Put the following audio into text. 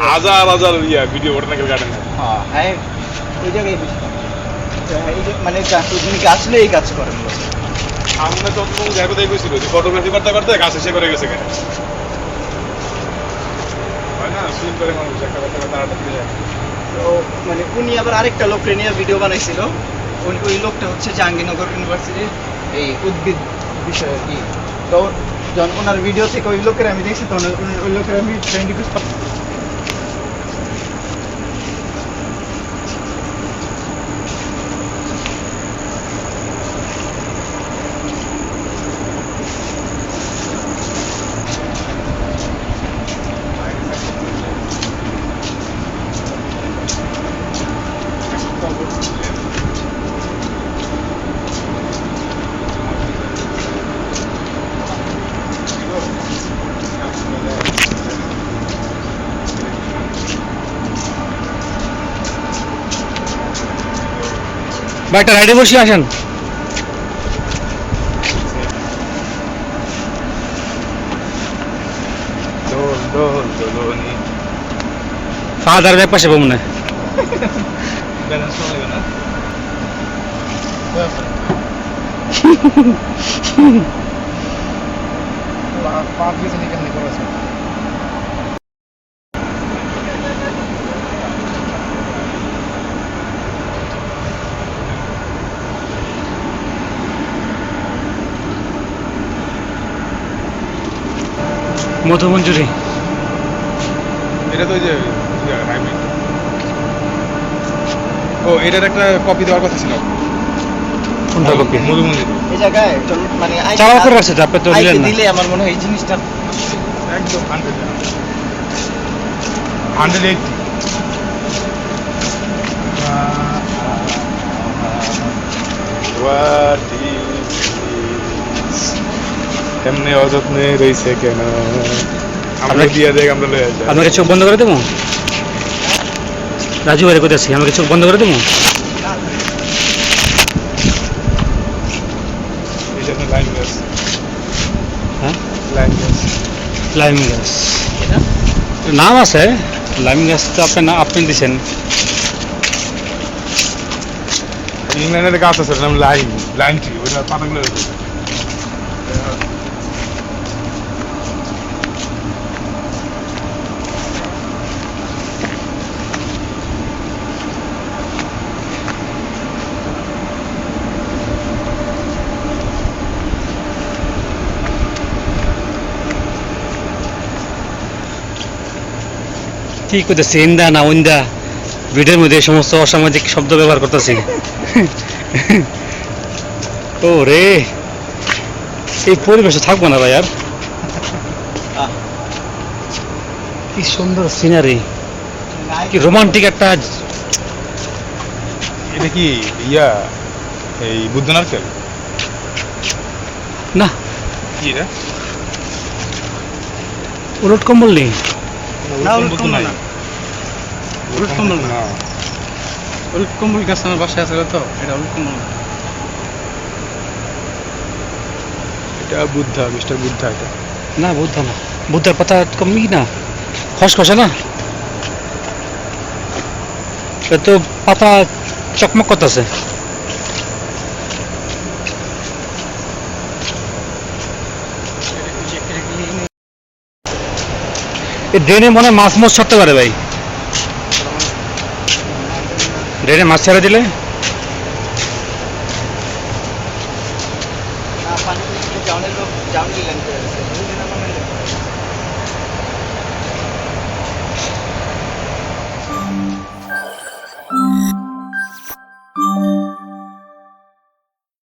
হাজার হাজার ইয়া video botanical garden হ্যাঁ হ্যাঁ ওই জায়গায়। তো হ্যাঁ, এই মানে নিয়ে এই কাজ করেন বলে। সামনে যতটুকু দেখো দেখে ছিল যে ফটোগ্রাফি করতে করতে গাছ এসে করে গেছে কেন হয় না সুইম করে মানুষ একটা কথা কথা আরেকটা দিকে যায় তো মানে উনি আবার আরেকটা লোককে নিয়ে ভিডিও বানাইছিল ওই ওই লোকটা হচ্ছে জাহাঙ্গীরনগর ইউনিভার্সিটির এই উদ্ভিদ বিষয়ে কি তো যখন ওনার ভিডিও থেকে ওই লোকের আমি দেখছি, তখন ওই- লোকের আমি ফ্রেন্ড রিকোয়েস্ট বা একটা রাইডে বসে আসেন দোল দোল দোলনি ফাদার ব্যাগ পাশে মনে হয় ব্যালেন্স লাগবে না মধুমঞ্জুরি। এটা তো ওই যে ও এটার একটা কপি দেওয়ার কথা ছিল। কোনটা কপি মধুমন্দির এই জায়গায় চল মানে করে তো আপনি তো দিলেন না। দিলে আমার মনে হয় এই জিনিসটা একদম হান্ড্রেড হান্ড্রেড এইটটি এমনি অযত্নে রয়েছে কেন? আমরা দিয়ে দেখ আমরা লয়ে যাই। আপনাকে চোখ বন্ধ করে দেবো রাজু বাইরে কোথায় আছি? আমাকে চোখ বন্ধ করে দেবো হ্যাঁ? লাইম গাছ নাম আছে। লাইম গাছ তো আপনি না আপনি দিছেন। ইংল্যান্ডের গাছ আছে নাম লাইন। লাইন ট্রি ওইটা পাতাগুলো কি করতেছি ইন্দা না ওইন্দা ভিডিওর মধ্যে সমস্ত অসামাজিক শব্দ ব্যবহার করতেছি। ও রে এই পরিবেশে থাকব না ভাই আর। কি সুন্দর সিনারি কি রোমান্টিক একটা এটা কি ইয়া এই বুদ্ধ নারকেল না। কি এটা? উলট কম্বল নেই। না, কম্বল গাছ আমার বাসায় আছে তো এটা কম্বল না। এটা বুদ্ধা মিস্টার বুদ্ধা এটা। না বুদ্ধ না। বুদ্ধের পাতা কমই না। খসখসে না। তো পাতা চকমক করতেছে। ড্রেনে মনে মাছ মাছ ছাড়তে পারে ভাই ড্রেনে মাছ ছেড়ে দিলে না, পানি থেকে লোক।